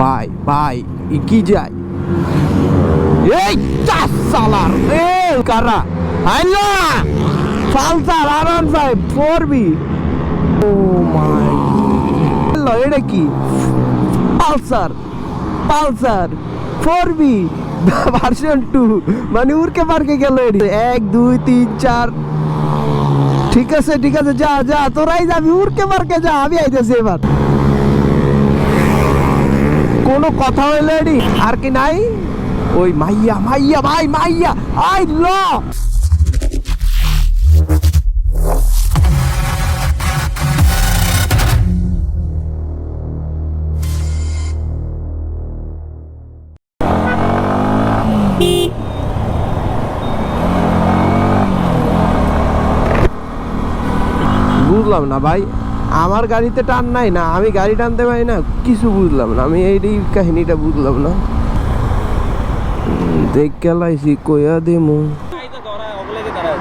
ভাই ভাই কি যায়? এই সালার এ কারা? আইলা ফালসার R one five four B oh my. এটা কি? Pulsar Pulsar four B version two মানে উড়কে পার্কে গেল এক, দুই, তিন, চার। ঠিক আছে ঠিক আছে, যা যা, তোরাই যাবি, উড়কে পার্কে যা, আমি আইতেছি এবার। কোনো কথা হইল আর কি নাই? ওই মাইয়া মাইয়া, ভাই, মাইয়া, আই ল! বুঝলাম না ভাই। আমার গাড়িতে টান নাই না আমি গাড়ি টানতে পারি না কিছু বুঝলাম না। আমি এই কাহিনীটা বুঝলাম না। দেখ গেলাইছি কইয়া দেমু। এই তো ধরা ওগুলোকে ধরা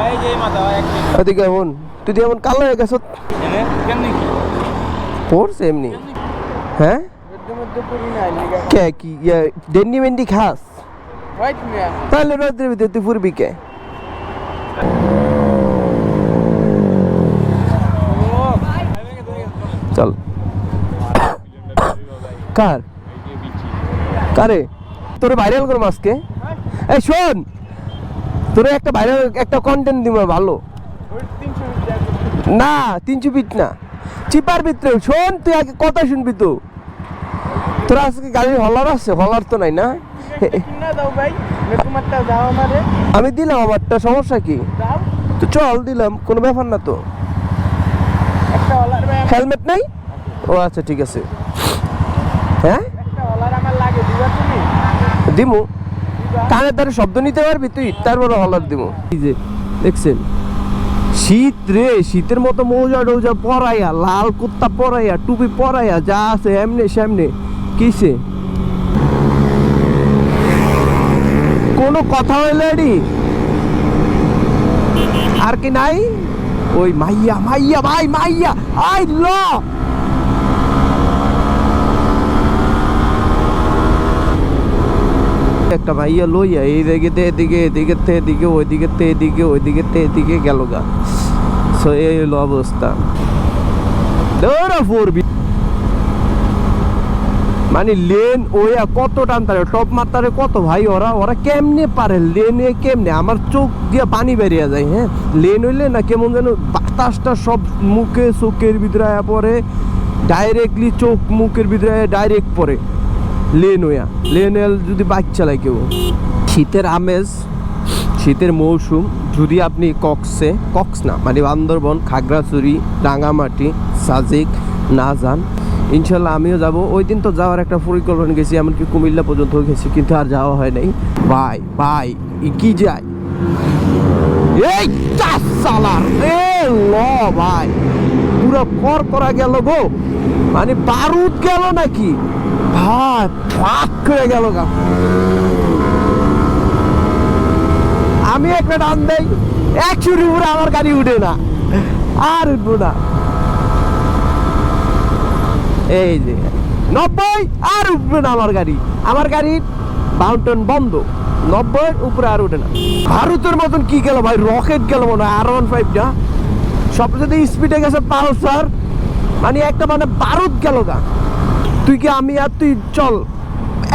ওই যে মাথা এক ওদিকে এমন তুই এমন। কালো হয়ে? গেছ কেমনি পড়ছে এমনি হ্যাঁ কে কি ডেন্ডি মেন্ডি খাস? তাহলে রোদ্রের ভিতরে তুই ফুরবি কে? চল। কার? কারে? তোরে ভাইরাল করব আজকে? এই শোন! তোরে একটা ভাইরাল একটা কন্টেন্ট দিব ভালো। না তিনশো ফিট না। চিপার ভিতরে শোন তুই আগে কথা শুনবি তো। তোর আজকে গাড়ির হলার আছে? হলার তো নাই না? আমি দিলাম আমারটা সমস্যা কি? তো চল দিলাম কোনো ব্যাপার না তো। হেলমেট নাই? ও আচ্ছা ঠিক আছে। হ্যাঁ? দিমু। কানের দ্বারা শব্দ নিতে পারবি তুই? তারপরে হলার দিমু। এই যে, দেখছেন? শীত রে, শীতের মতো মৌজা টৌজা পরাইয়া, লাল কুত্তা পরাইয়া, টুপি পরাইয়া, যা আছে এমনি সামনে। কিসে? কোনো কথা হইল আর কি নাই? ওই মাইয়া মাইয়া ভাই, মাইয়া আই ল। একটা মাইয়া লইয়া এই দিকে তে এদিকে এদিকে তে এদিকে ওইদিকে তে এদিকে ওইদিকে তে এদিকে গেল গা। সো এই হলো অবস্থা। দৌড়া পড়বি মানে লেন ওয়া কত টান টানতারে টপ মারতারে কত ভাই ওরা ওরা কেমনে পারে? লেনে কেমনে? আমার চোখ দিয়ে পানি বেরিয়ে যায় হ্যাঁ? লেন হইলে না কেমন যেন বাতাসটা সব মুখে, চোখের ভিতরে পড়ে ডাইরেক্টলি চোখ মুখের ভিতরে ডাইরেক্ট পড়ে, লেন ওয়া লেন যদি বাইক চালায় কেউ। শীতের আমেজ, শীতের মৌসুম, যদি আপনি কক্সে, কক্স না মানে বান্দরবন, খাগড়াছড়ি, রাঙামাটি, সাজেক, না যান ইনশাল্লাহ আমিও যাব। ওই দিন তো যাওয়ার একটা পরিকল্পনা গেছি, এমনকি কুমিল্লা পর্যন্ত গেছি, কিন্তু আর যাওয়া হয় নাই। ভাই ভাই কি যায়? এই সালার, এ ল ভাই, পুরো কর করা গেল গো। মানে বারুদ গেল নাকি? ভাই, ফাঁক করে গেল গা। আমি একটা টান দেই একশোর উপরে আমার গাড়ি উঠে না। আর উঠবো না। এই যে নব্বই আর উঠবে না আমার গাড়ি। আমার গাড়ির বাউন্টন বন্ধ। নব্বই উপরে আর উঠে না। ভারতের মতন কি গেল ভাই? রকেট গেল মনে হয় আর ওয়ান ফাইভটা সবচেয়ে স্পিডে গেছে পালসার মানে একটা মানে বারুদ গেল গা। তুই কি আমি আর তুই চল।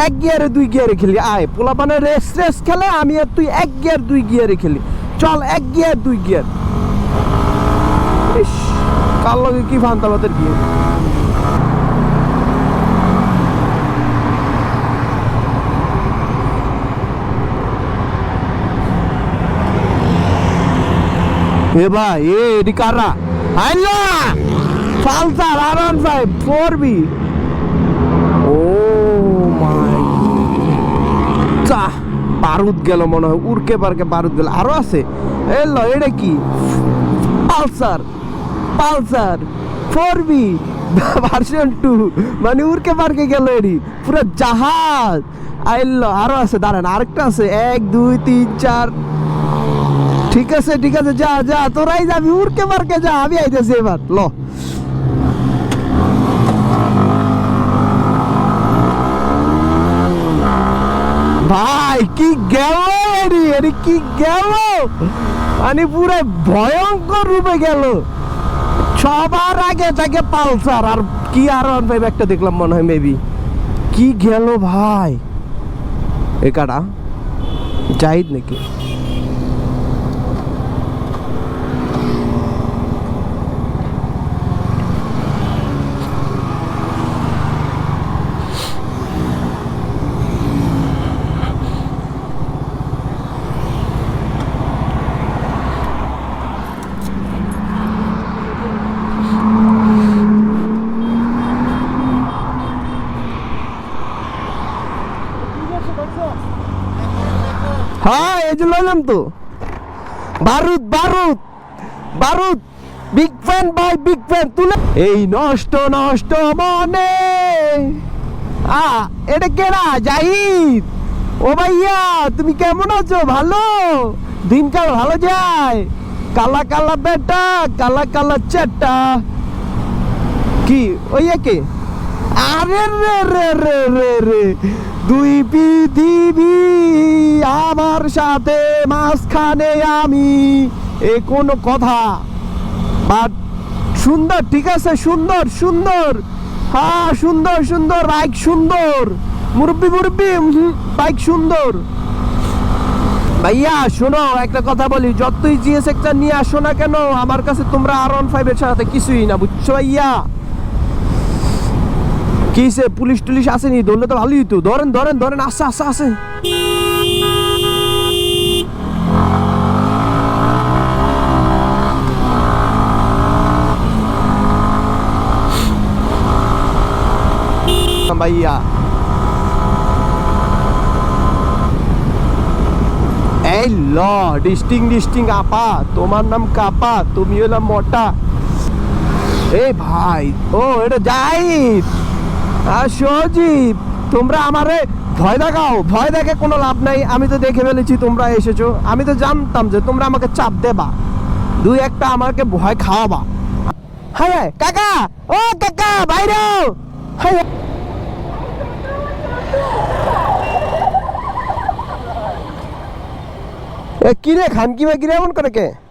এক গিয়ারে, দুই গিয়ারে খেলি। আয়, পোলা মানে রেস রেস খেলে, আমি আর তুই এক গিয়ার, দুই গিয়ারে খেলি। চল, এক গিয়ার, দুই গিয়ার। কার লগে কি ফান্তা বাতের এ ভাই, এ এডি কারা? আইলা Pulsar R one four B oh my. চা বারুদ গেল মনে হয়, উড়কে পারকে বারুদ গেল। আরও আছে? এলো এটা কি? Pulsar Pulsar four B version two মানে উড়কে পারকে গেল এডি পুরো জাহাজ। আইলো আরও আছে, দাঁড়ান, আরেকটা আছে। এক, দুই, তিন, চার। ঠিক আছে ঠিক আছে, যা যা, তোরাই যাবি, উড়কে মারকে যা, আমি আইতেছি এবার, ল। ভাই, কি গেল এরি? এরি, কি গেল? মানে পুরো ভয়ঙ্কর রূপে গেল। সবার আগে তাকে পালসার, আর কি আর ওয়ান ফাইভ একটা দেখলাম মনে হয় মেবি কি গেল ভাই? একাটা যাইদ নাকি? তো। বিগ ফ্যান ভাই বিগ ফ্যান তুলে এই নষ্ট নষ্ট মনে। আ, এটা জাহিদ। ও ভাইয়া, তুমি কেমন আছো? ভালো? দিনকাল ভালো যায়? কালা কালা বেটা, কালা কালা চেটা। কি? ওই একে? আরে রে রে রে রে রে। দুই পৃথিবী, আমার সাথে মাঝখানে আমি। এ কোনো কথা। বাট সুন্দর, ঠিক আছে? সুন্দর সুন্দর। হ্যাঁ সুন্দর সুন্দর, বাইক সুন্দর। মুরব্বি মুরব্বি বাইক সুন্দর। ভাইয়া, শোনো, একটা কথা বলি। যতই জিএস একটা নিয়ে আসো না কেন, আমার কাছে তোমরা আর ওয়ান ফাইভের সাথে কিছুই না, বুঝছ ভাইয়া? কিসে পুলিশ টুলিশ আসেনি? ধরলে তো ভালোই তো ধরেন ধরেন ধরেন আসে আসে আসে ভাইয়া। এই ল, ডিস্টিং ডিস্টিং আপা, তোমার নাম কাপা, তুমি হলাম মোটা। এই ভাই, ও, এটা জাহিদ। আর তোমরা আমারে ভয় দেখাও। ভয় দেখে কোনো লাভ নাই, আমি তো দেখে ফেলেছি, তোমরা এসেছ। আমি তো জানতাম যে তোমরা আমাকে চাপ দেবা। দুই একটা আমাকে ভয় খাওয়াবা। হায় কাকা! ও কাকা, বাইরে। এ, কিরে খান কি বা কিরে এমন করে কে?